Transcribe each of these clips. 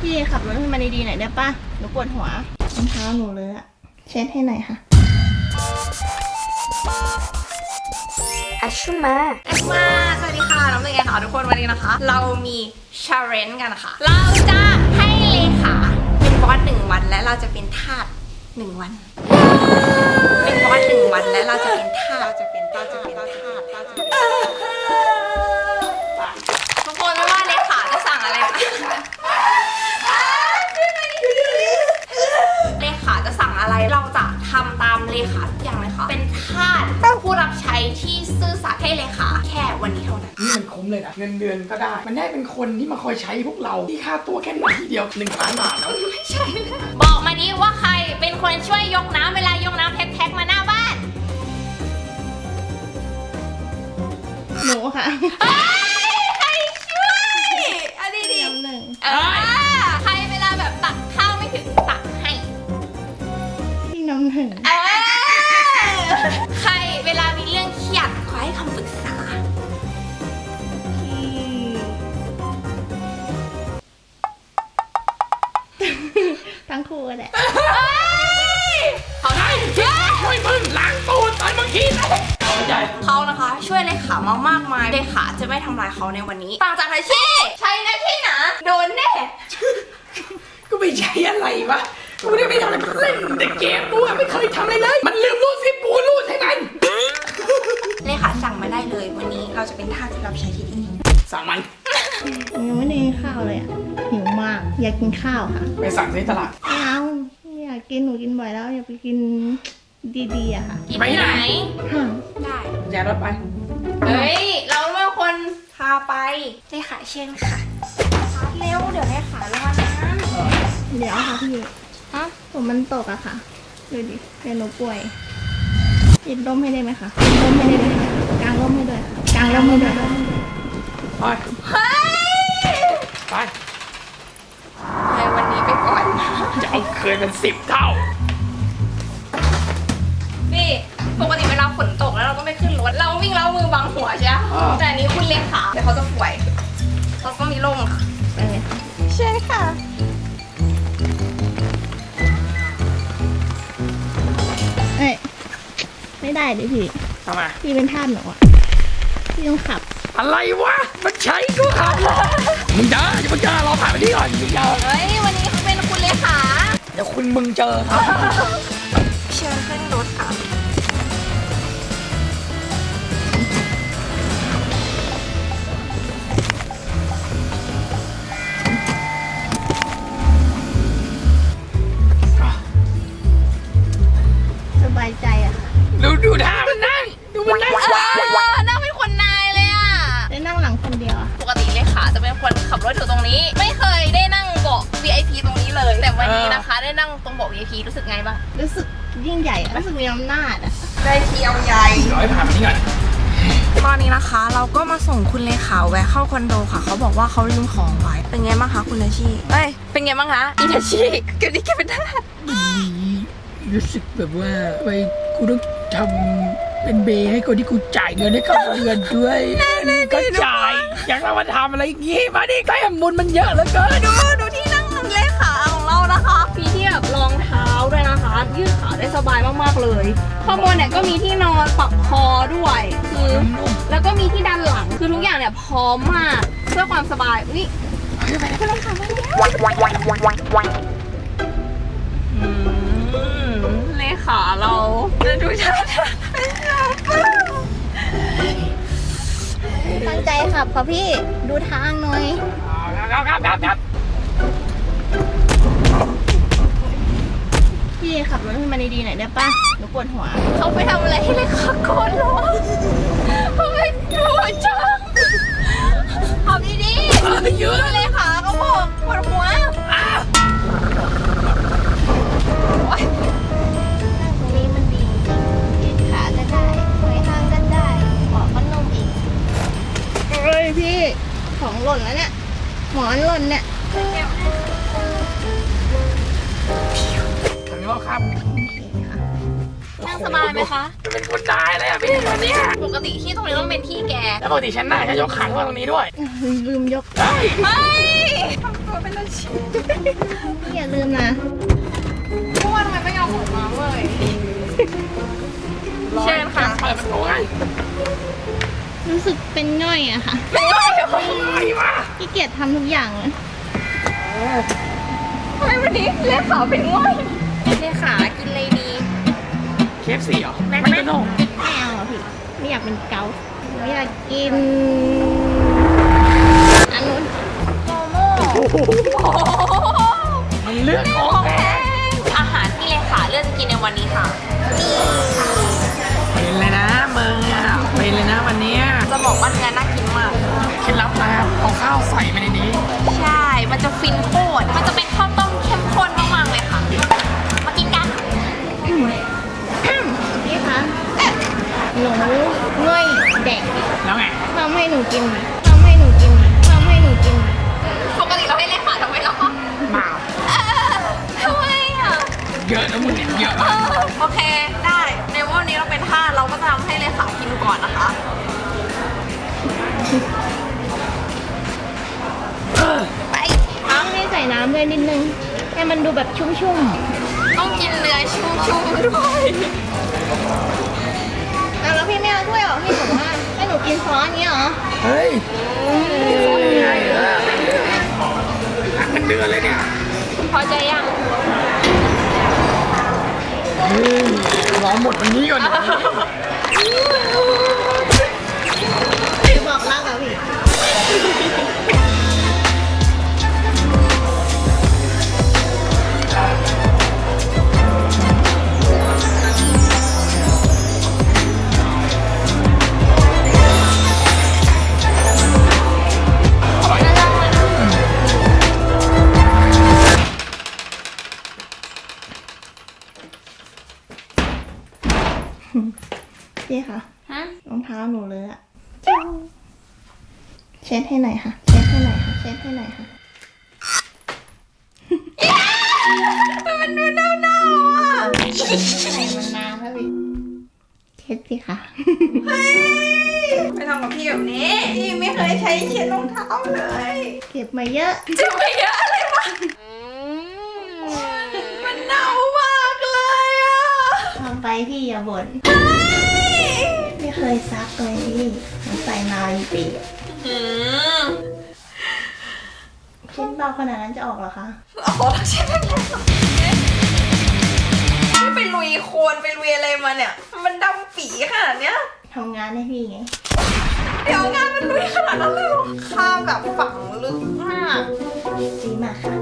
พี่ขับรถให้มันดีๆหน่อยได้ปะหนูปวดหัวรองเท้าหนูเลยอะเช็ดให้หน่อยค่ะอัชชุมาเอสมาสวัสดีค่ะ น้องเป็นไงคะทุกคนวันนี้นะคะ เรามีชาเลนจ์กันนะคะเราจะให้เลขาเป็นบอสหนึ่งวันและเราจะเป็นทาสหนึ่งวัน เป็นบอสหนึ่งวันและเราจะเป็นทาสเราจะเป็นเราจะเป็น เลยนะเงินเดือนก็ได้ มันได้เป็นคนที่มาคอยใช้พวกเราที่ค่าตัวแค่นาทีเดียวหนึ่งล้านบาทแล้วไม่ใช่แล้วบอกมาดิว่าใครเป็นคนช่วยยกน้ำเวลายกน้ำแท็กๆมาหน้าบ้านหนูค่ะ ทั้งคู่แหละเขาได้ช่วยมึงล้างตูดตอนเมื่อกี้นะเอาใจเขานะคะช่วยเลขามามากมายเลขาจะไม่ทำลายเขาในวันนี้ต่างจากไทชี่ใช้นะที่นะโดนแน่ก็ไม่ใช่อะไรวะกูไม่ได้ไปทำอะไรเล่นแต่เกมกูไม่เคยทำอะไรเลย มันลืมรูดซิปปูรูดให้มันเลขาสั่งมาได้เลยวันนี้เราจะเป็นทาสที่รับใช้ที่นี่สั่งมันยังไม่ได้กินข้าวเลยอะหิวมากอยากกินข้าวค่ะ ไปสั่งที่ตลาด ไปไหนฮะได้แย่รถไป เฮ้ย เราเป็นคนพาไปเลขาเช่นค่ะ เร็วเดี๋ยวเลขารอนะเดี๋ยวค่ะพี่ฮะผมมันตกอะค่ะ ดูดิเดี๋ยวหนูป่วยหยิบร่มให้ได้ไหมคะหยิบร่มให้ได้ไหมคะกางร่มให้ด้วยค่ะกางร่มให้ด้วย ไป เฮ้ยไป ไปวันนี้ไปก่อน จะเอาเคยเป็นสิบเท่าาแต่อันนี้คุณเลขาเดี๋ยวเขาจะป่วยเราต้องมีร่มค่ะไปเลยค่ะใช่ค่ะเอ้ยไม่ได้ดิพี่ทำไมพี่เป็นท่าสหนูอะพี่ต้องขับ อะไรวะ มันใช้กูขับเหรอมึงเจออย่ามึงเจอรอผ่านไปที่ก่อนมึงเจอเฮ้ย วันนี้เขาเป็นคุณเลขาเดี๋ยวคุณมึงเจอครับ เชิญขึ้นรถค่ะ ดูดูท่ามันนั่งดูมันนั่งเออน่าเป็นคนนายเลยอะ ได้นั่งหลังคนเดียวอะปกติเลขาจะเป็นคนขับรถอยู่ตรงนี้ ไม่เคยได้นั่งเบาะ VIP ตรงนี้เลย แต่วันนี้นะคะ ได้นั่งตรงเบาะ VIP รู้สึกไงบ้าง รู้สึกยิ่งใหญ่อะรู้สึกมีอำนาจอะได้เที่ยวใหญ่ เดี๋ยวให้ผ่านไปที่ก่อนตอนนี้นะคะ เราก็มาส่งคุณเลขาแวะเข้าคอนโดค่ะ เขาบอกว่าเขาลืมของไว้ เป็นไงบ้างคะคุณอาชีเอ้ย เป็นไงบ้างคะอีทาชิเกิดที่แกเป็นทาสรู้สึกแบบว่าไป กูต้องทำเป็นเบย์ให้คนที่กูจ่ายเงินให้เขาเดือนด้วยก็จ่าย อยากเรามาทำอะไรอย่างงี้มาดิแต้มบุญมันเยอะเหลือเกินดูดูที่นั่งเลขาของเรานะคะมีที่แบบรองเท้าด้วยนะคะ ยืดขาได้สบายมากๆเลยข้างบนเนี่ยก็มีที่นอนปรับคอด้วยคือแล้วก็มีที่ด้านหลังคือทุกอย่างเนี่ยพร้อมมากเพื่อความสบายอุ้ยไปเลยค่ะมาแล้วอืมเล ขาเราจะดูชัดตั้งใจขับค่ะพี่ดูทางหน่อยครับครับครับครับพี่ขับรถให้มันดีๆหน่อยได้ปะหนูปวดหัว เขาไปทำอะไรให้เลขาโกรธเหรอเขาไปดูจังขับดีๆเยอะเลขาเขาบอกปวดหัว เอ้ยพี่ ของหล่นแล้วเนี่ย หมอนหล่นเนี่ยถึงแล้วครับนั่งสบายไหมคะ จะเป็นคนตายเลยอะพี่วันเนี้ยปกติที่ตรงนี้ต้องเป็นที่แก แล้วปกติฉันน่าจะยกขังไว้ตรงนี้ด้วย ลืมยกเฮ้ยเฮ้ยทำตัวเป็นอาชีพพี่อย่าลืมนะเมื่อวานทำไมไม่เอาของมาเว้ยเชิญค่ะเปิดประตูให้ รู้สึกเป็นง่อยอะค่ะเป็นไรเหรอไอ้วะขี้เกียจทำทุกอย่างเลยทำไมวันนี้เลขาเป็นง่อยเลขากินเลยดีเคฟซีเหรอแม็กโดนัลด์ไม่เอาอะพี่ไม่อยากเป็นเกาต์หนูอยากกินอันนู้นโมโม่มันเลือกของแพงอาหารที่เลขาเลือกจะกินในวันนี้ค่ะเป็นเลยนะมึงอะเป็นเลยนะวันเนี้ยจะบอก ว่าเนื้อน่ากินมาก เคล็ดลับนะเอาข้าวใส่มาในนี้ ใช่ มันจะฟินโคตร มันจะเป็นข้าวต้มเข้มข้นมากๆเลยค่ะ มากินกัน พี่คะ หนูง่อยเด็กแล้วไง ทำให้หนูกินทำให้หนูกินทำให้หนูกินปกติเราให้เลขาทำไมเราคะมาเออทำไมอะ เยอะนะมึงเนี่ยเยอะเอมาก อโอเค ได้ ในวันนี้เราเป็นท่าสเราก็จะทำให้เลขากินก่อนนะคะ น้ำด้วยนิดนึง ให้มันดูแบบชุ่มต้องกินเนื้อชุ่มๆด้วยๆเอาแล้วพี่ไม่เอาถ้วยเหรอพี่บอกว่าให้หนูกินซอสเนี้ยเหรอ เฮ้ยยังไงเออหักกันเดือนเลยเนี่ย พอใจยังเฮ้ยรอหมดวันนี้ก่อนพี่ พี่คะฮะรองเท้าหนูเลยอะเช็ดให้หน่อยค่ะ เช็ดให้หน่อยค่ะ เช็ดให้หน่อยค่ะ มันดูเน่าๆอะใส่มันนานแล้วพี่เช็ดสิค่ะไปทำกับพี่แบบนี้พี่ไม่เคยใช้เช็ดรองเท้าเลย เก็บมาเยอะ จะไปเยอะอะไรวะ ไปพี่อย่าบ่นไม่เคยซักเลยพี่หนูใส่มาอีกปีอะอืมเช็ดเบาขนาดนั้นจะออกเหรอคะโอ้โหเช็ดไม่ได้ไม่ไปลุยโคลนไปลุยอะไรมาเนี่ย มันดำปีขนาดเนี้ยทำงานให้พี่ไง เดี๋ยวงานมันลุยขนาดนั้นเลยเหรอข้ามแบบฝังลึกมากดีมากค่ะ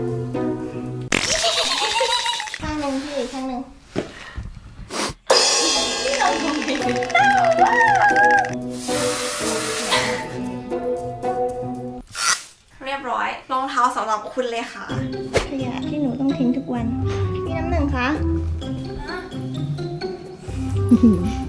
ข้างหนึ่งพี่ข้างหนึ่ง เรียบร้อยรองเท้าสำหรับคุณเลยค่ะ ขยะที่หนูต้องทิ้งทุกวัน พี่น้ำหนึ่งคะฮะ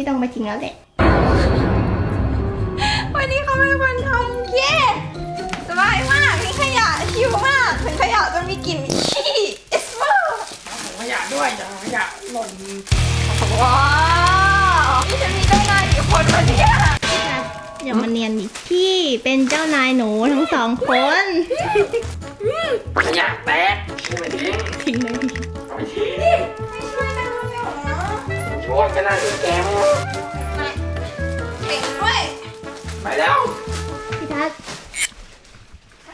พี่ต้องไปทิ้งแล้วแหละ วันนี้เขาเป็นคนทำเย่สบายมากทิ้งขยะชิวมากถึงขยะจะมีกลิ่นขี้เอสเมอร์ขยะด้วยอย่าขยะหล่นว้าวนี่ฉันมีเจ้านายกี่คนวะเนี่ยพี่ทันอย่ามาเนียนดิพี่เป็นเจ้านายหนูทั้งสองคนขยะแตกไม่ทิ้งทิ้งเลยพี่ไม่ทิ้งไม่ช่วยกันเลยเหรอช่วยกันนะที่แกม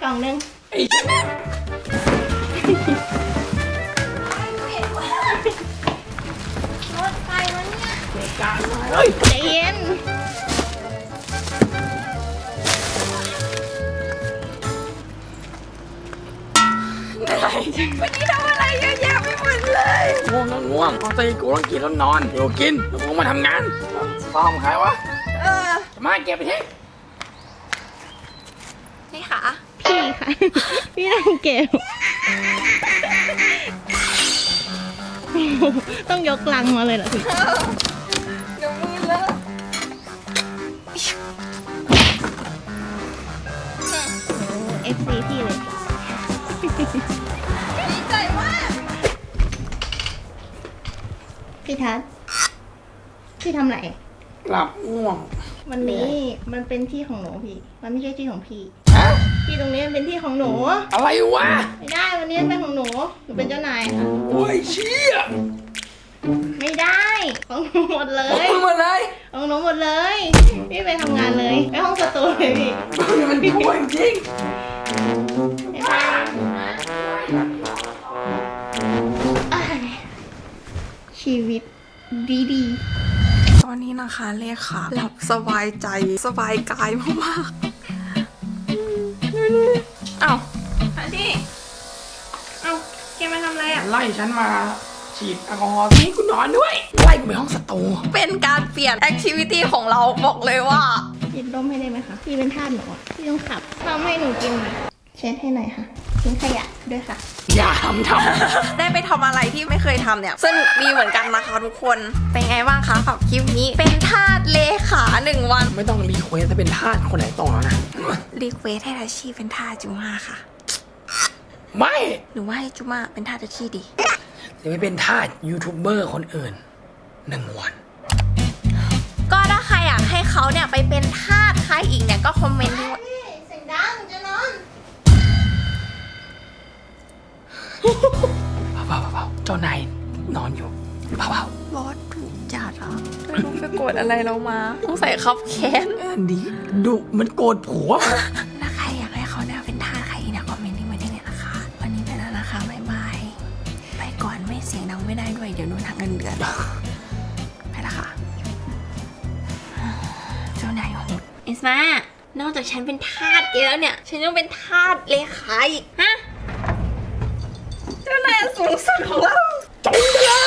ล่องหนึงไอ้รถไฟวะเนี่ยการมาเฮ้ยใจเย็นวันนี้ทำอะไรเยอะแยะไปหมดเลยง่วงก็ง่วงพอตีกูต้องกินแล้วนอนเดี๋ยวกินแล้วกูมาทำงานซ้อมใครวะเออ มาเก็บไปทิ้ง พี่ค่ะ พี่น้องเกลต้องยกลังมาเลยเหรอพี่เดี๋มือเลอะอฟซีพี่เลยดีใจมากพี่ทัศนพี่ทำไร หลับง่วง วันนี้มันเป็นที่ของหนูพี่ มันไม่ใช่ที่ของพี่ ที่ตรงนี้มันเป็นที่ของหนูอะไรวะไม่ได้วันนี้มันเป็นของหนูหนูเป็นเจ้านายค่ะโอ้ยเชี่ยไม่ได้ของหนูหมดเลเอายมึงมาเลยของหนูหมดเลยพี่ไปทำงานเลยไปห้องสตูเลยพี่มันกลัวจริงไม่ไปอ้ายชีวิตดีๆตอนนี้นะคะเลขาหลับสบายใจสบายกายมากๆอืมดูดิเอ้าฮันดี้เอ้าแกมาทำอะไรอะ ไล่ฉันมาฉีดแอลกอฮอล์นี่กูนอนด้วย ไล่กูไปห้องสตูเป็นการเปลี่ยนแอคทิวิตี้ของเราบอกเลยว่ากินร่มให้ได้ไหมคะ พี่เป็นทาสหนูอะพี่ต้องขับทำให้หนูกินหน่อยเช็ดให้หน่อยค่ะ ทิ้งขยะด้วยค่ะ อย่าทำทำ ได้ไปทำอะไรที่ไม่เคยทำเนี่ย สนุกดีเหมือนกันนะคะทุกคน เป็นไงบ้างคะกับคลิปนี้ เป็นทาสเลขาหนึ่งวัน ไม่ต้องรีเควสถ้าเป็นทาสคนไหนต่อแล้วนะ รีเควสให้ทัชชี่เป็นทาสจูมาค่ะ ไม่ หรือว่าให้จูมาเป็นทาสทัชชี่ดี จะไม่เป็นทาสยูทูบเบอร์คนอื่นหนึ่งวันก็ถ้าใครอยากให้เขาเนี่ยไปเป็นทาสใครอีกเนี่ยก็คอมเมนต์ เบาๆเบาๆเจ้านายนอนอยู่เบาบอสถูกจัดอะไม่รู้ไปโกรธอะไรเรามาต้องใส่คับแค้นๆเออดีดุมันโกรธผัวมันถ้าใครอยากให้เขาเนี่ยเป็นทาสใครอีกเนี่ยคอมเมนต์ทิ้งไว้ได้เลยนะคะ วันนี้ไปแล้วนะคะบ๊ายบายไปก่อนไม่เสียงดังไม่ได้ด้วย เดี๋ยวโดนหักเงินเดือนไปละค่ะเจ้านายโหดเอสมานอกจากฉันเป็นทาสแกแล้วเนี่ย ฉันยังเป็นทาสเลขาอีก ฮะ 我上好了，走的啦。